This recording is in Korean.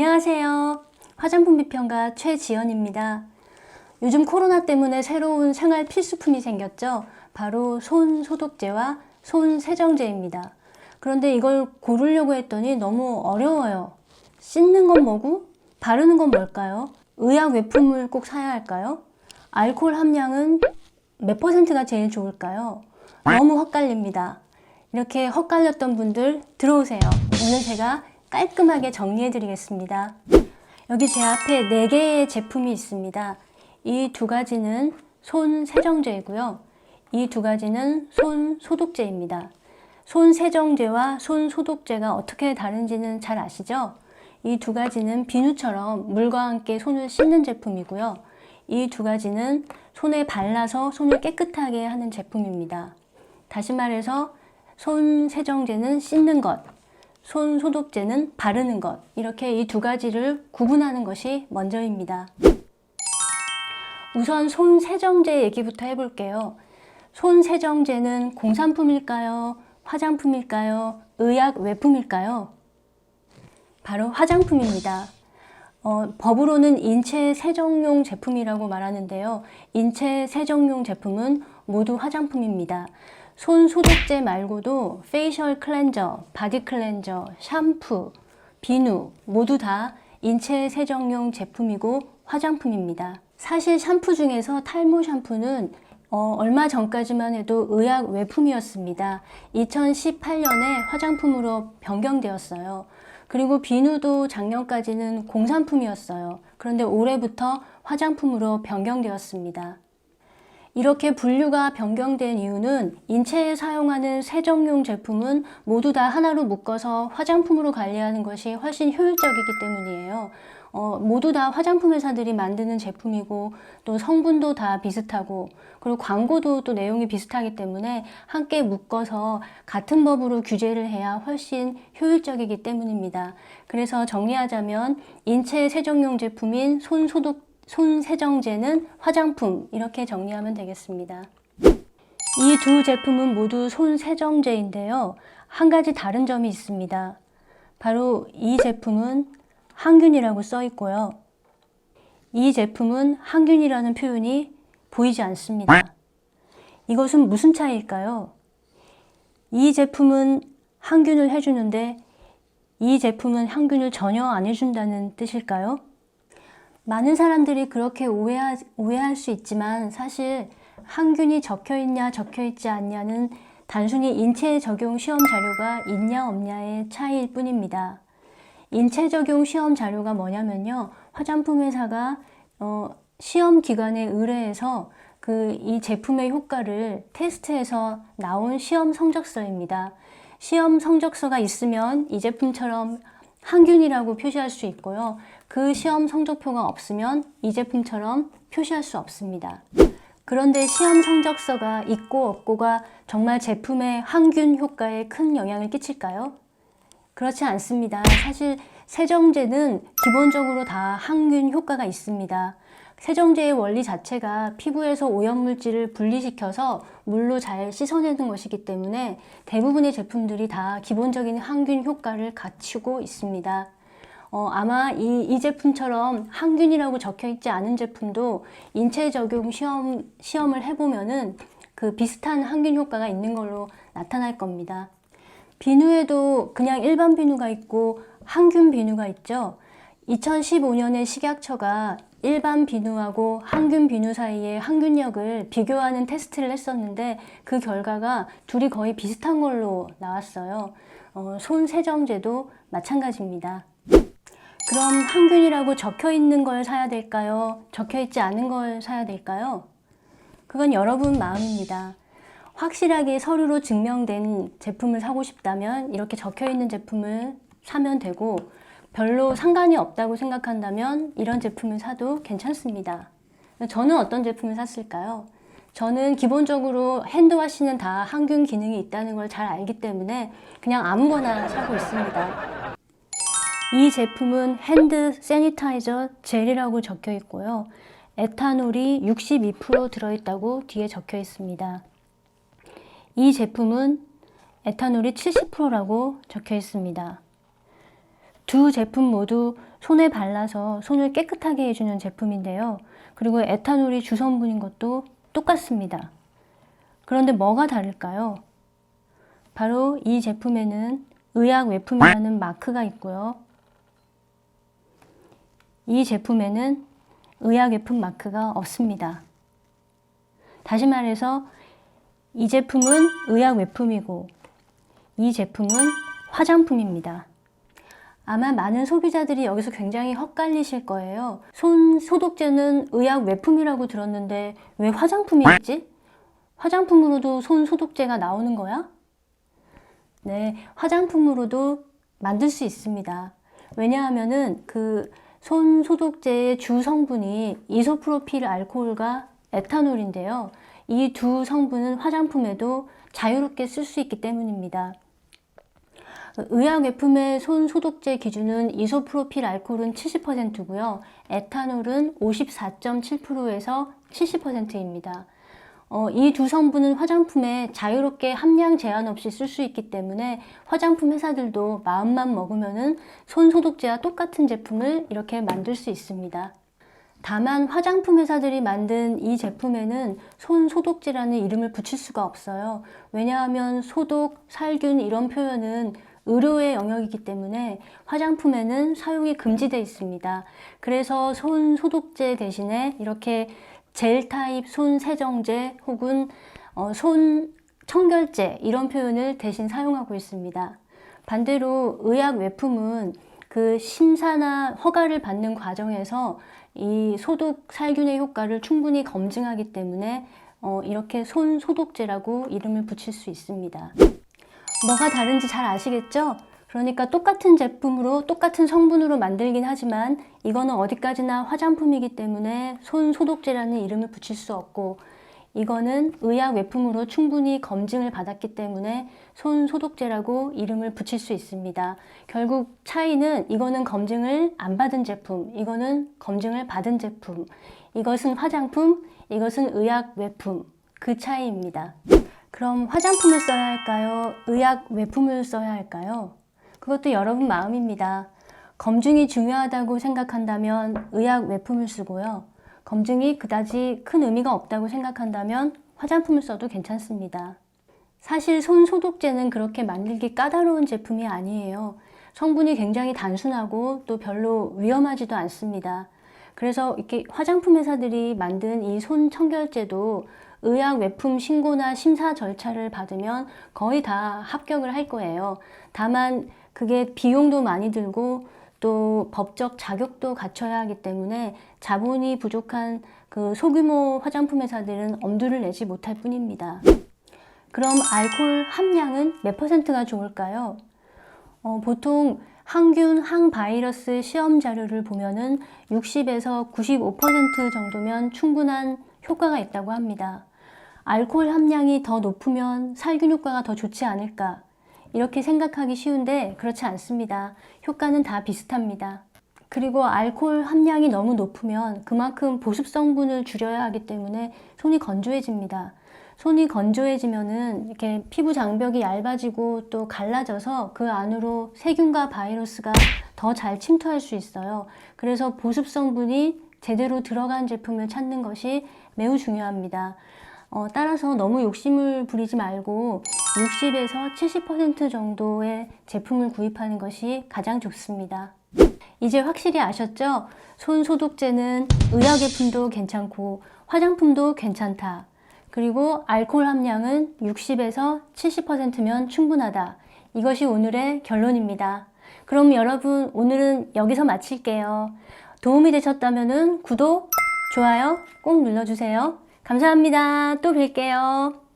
안녕하세요. 화장품 비평가 최지연입니다. 요즘 코로나 때문에 새로운 생활 필수품이 생겼죠. 바로 손 소독제와 손 세정제입니다. 그런데 이걸 고르려고 했더니 너무 어려워요. 씻는 건 뭐고 바르는 건 뭘까요? 의약 외품을 꼭 사야 할까요? 알코올 함량은 몇 퍼센트가 제일 좋을까요? 너무 헛갈립니다. 이렇게 헛갈렸던 분들 들어오세요. 오늘 제가 깔끔하게 정리해 드리겠습니다. 여기 제 앞에 4개의 제품이 있습니다. 이 두 가지는 손 세정제이고요. 이 두 가지는 손 소독제입니다. 손 세정제와 손 소독제가 어떻게 다른지는 잘 아시죠? 이 두 가지는 비누처럼 물과 함께 손을 씻는 제품이고요. 이 두 가지는 손에 발라서 손을 깨끗하게 하는 제품입니다. 다시 말해서 손 세정제는 씻는 것, 손 소독제는 바르는 것. 이렇게 이 두 가지를 구분하는 것이 먼저입니다. 우선 손 세정제 얘기부터 해볼게요. 손 세정제는 공산품일까요? 화장품일까요? 의약 외품일까요? 바로 화장품입니다. 어, 법으로는 인체 세정용 제품이라고 말하는데요. 인체 세정용 제품은 모두 화장품입니다. 손 소독제 말고도 페이셜 클렌저, 바디 클렌저, 샴푸, 비누 모두 다 인체 세정용 제품이고 화장품입니다. 사실 샴푸 중에서 탈모 샴푸는 어, 얼마 전까지만 해도 의약 외품이었습니다. 2018년에 화장품으로 변경되었어요. 그리고 비누도 작년까지는 공산품이었어요. 그런데 올해부터 화장품으로 변경되었습니다. 이렇게 분류가 변경된 이유는 인체에 사용하는 세정용 제품은 모두 다 하나로 묶어서 화장품으로 관리하는 것이 훨씬 효율적이기 때문이에요. 어, 모두 다 화장품 회사들이 만드는 제품이고 또 성분도 다 비슷하고 그리고 광고도 또 내용이 비슷하기 때문에 함께 묶어서 같은 법으로 규제를 해야 훨씬 효율적이기 때문입니다. 그래서 정리하자면 인체 세정용 제품인 손 소독 손 세정제는 화장품 이렇게 정리하면 되겠습니다. 이 두 제품은 모두 손 세정제인데요. 한 가지 다른 점이 있습니다. 바로 이 제품은 항균이라고 써 있고요. 이 제품은 항균이라는 표현이 보이지 않습니다. 이것은 무슨 차이일까요? 이 제품은 항균을 해주는데 이 제품은 항균을 전혀 안 해준다는 뜻일까요? 많은 사람들이 그렇게 오해하, 오해할 수 있지만 사실 항균이 적혀 있냐 적혀 있지 않냐는 단순히 인체 적용 시험 자료가 있냐 없냐의 차이일 뿐입니다. 인체 적용 시험 자료가 뭐냐면요. 화장품 회사가 어, 시험 기관에 의뢰해서 그 이 제품의 효과를 테스트해서 나온 시험 성적서입니다. 시험 성적서가 있으면 이 제품처럼 항균이라고 표시할 수 있고요. 그 시험 성적표가 없으면 이 제품처럼 표시할 수 없습니다. 그런데 시험 성적서가 있고 없고가 정말 제품의 항균 효과에 큰 영향을 끼칠까요? 그렇지 않습니다. 사실 세정제는 기본적으로 다 항균 효과가 있습니다. 세정제의 원리 자체가 피부에서 오염물질을 분리시켜서 물로 잘 씻어내는 것이기 때문에 대부분의 제품들이 다 기본적인 항균 효과를 갖추고 있습니다. 어, 아마 이, 이 제품처럼 항균이라고 적혀 있지 않은 제품도 인체 적용 시험, 시험을 해보면은 그 비슷한 항균 효과가 있는 걸로 나타날 겁니다. 비누에도 그냥 일반 비누가 있고 항균 비누가 있죠. 2015년에 식약처가 일반 비누하고 항균 비누 사이의 항균력을 비교하는 테스트를 했었는데 그 결과가 둘이 거의 비슷한 걸로 나왔어요. 어, 손 세정제도 마찬가지입니다. 그럼 항균이라고 적혀 있는 걸 사야 될까요? 적혀 있지 않은 걸 사야 될까요? 그건 여러분 마음입니다. 확실하게 서류로 증명된 제품을 사고 싶다면 이렇게 적혀 있는 제품을 사면 되고 별로 상관이 없다고 생각한다면 이런 제품을 사도 괜찮습니다. 저는 어떤 제품을 샀을까요? 저는 기본적으로 핸드와시는 다 항균 기능이 있다는 걸 잘 알기 때문에 그냥 아무거나 사고 있습니다. 이 제품은 핸드 세니타이저 젤이라고 적혀 있고요. 에탄올이 62% 들어있다고 뒤에 적혀 있습니다. 이 제품은 에탄올이 70%라고 적혀 있습니다. 두 제품 모두 손에 발라서 손을 깨끗하게 해주는 제품인데요. 그리고 에탄올이 주성분인 것도 똑같습니다. 그런데 뭐가 다를까요? 바로 이 제품에는 의약 외품이라는 마크가 있고요. 이 제품에는 의약 외품 마크가 없습니다. 다시 말해서 이 제품은 의약 외품이고 이 제품은 화장품입니다. 아마 많은 소비자들이 여기서 굉장히 헛갈리실 거예요. 손 소독제는 의약 외품이라고 들었는데 왜 화장품이지? 화장품으로도 손 소독제가 나오는 거야? 네, 화장품으로도 만들 수 있습니다. 왜냐하면은 그 손 소독제의 주 성분이 이소프로필 알코올과 에탄올인데요. 이 두 성분은 화장품에도 자유롭게 쓸 수 있기 때문입니다. 의약 외품의 손 소독제 기준은 이소프로필 알코올은 70%고요. 에탄올은 54.7%에서 70%입니다. 어, 이 두 성분은 화장품에 자유롭게 함량 제한 없이 쓸 수 있기 때문에 화장품 회사들도 마음만 먹으면은 손 소독제와 똑같은 제품을 이렇게 만들 수 있습니다. 다만 화장품 회사들이 만든 이 제품에는 손 소독제라는 이름을 붙일 수가 없어요. 왜냐하면 소독, 살균 이런 표현은 의료의 영역이기 때문에 화장품에는 사용이 금지되어 있습니다. 그래서 손 소독제 대신에 이렇게 젤 타입 손 세정제 혹은 어, 손 청결제 이런 표현을 대신 사용하고 있습니다. 반대로 의약 외품은 그 심사나 허가를 받는 과정에서 이 소독 살균의 효과를 충분히 검증하기 때문에 어, 이렇게 손 소독제라고 이름을 붙일 수 있습니다. 뭐가 다른지 잘 아시겠죠? 그러니까 똑같은 제품으로 똑같은 성분으로 만들긴 하지만 이거는 어디까지나 화장품이기 때문에 손 소독제라는 이름을 붙일 수 없고 이거는 의약 외품으로 충분히 검증을 받았기 때문에 손 소독제라고 이름을 붙일 수 있습니다. 결국 차이는 이거는 검증을 안 받은 제품, 이거는 검증을 받은 제품, 이것은 화장품, 이것은 의약 외품, 그 차이입니다. 그럼 화장품을 써야 할까요? 의약 외품을 써야 할까요? 그것도 여러분 마음입니다. 검증이 중요하다고 생각한다면 의약 외품을 쓰고요. 검증이 그다지 큰 의미가 없다고 생각한다면 화장품을 써도 괜찮습니다. 사실 손 소독제는 그렇게 만들기 까다로운 제품이 아니에요. 성분이 굉장히 단순하고 또 별로 위험하지도 않습니다. 그래서 이렇게 화장품 회사들이 만든 이 손 청결제도 의약 외품 신고나 심사 절차를 받으면 거의 다 합격을 할 거예요. 다만 그게 비용도 많이 들고 또 법적 자격도 갖춰야 하기 때문에 자본이 부족한 그 소규모 화장품 회사들은 엄두를 내지 못할 뿐입니다. 그럼 알코올 함량은 몇 퍼센트가 좋을까요? 어, 보통 항균, 항바이러스 시험 자료를 보면은 60에서 95% 정도면 충분한 효과가 있다고 합니다. 알코올 함량이 더 높으면 살균 효과가 더 좋지 않을까? 이렇게 생각하기 쉬운데 그렇지 않습니다. 효과는 다 비슷합니다. 그리고 알코올 함량이 너무 높으면 그만큼 보습 성분을 줄여야 하기 때문에 손이 건조해집니다. 손이 건조해지면은 이렇게 피부 장벽이 얇아지고 또 갈라져서 그 안으로 세균과 바이러스가 더 잘 침투할 수 있어요. 그래서 보습 성분이 제대로 들어간 제품을 찾는 것이 매우 중요합니다. 어, 따라서 너무 욕심을 부리지 말고 60에서 70% 정도의 제품을 구입하는 것이 가장 좋습니다. 이제 확실히 아셨죠? 손 소독제는 의약제품도 괜찮고 화장품도 괜찮다. 그리고 알코올 함량은 60에서 70%면 충분하다. 이것이 오늘의 결론입니다. 그럼 여러분 오늘은 여기서 마칠게요. 도움이 되셨다면 구독, 좋아요 꼭 눌러주세요. 감사합니다. 또 뵐게요.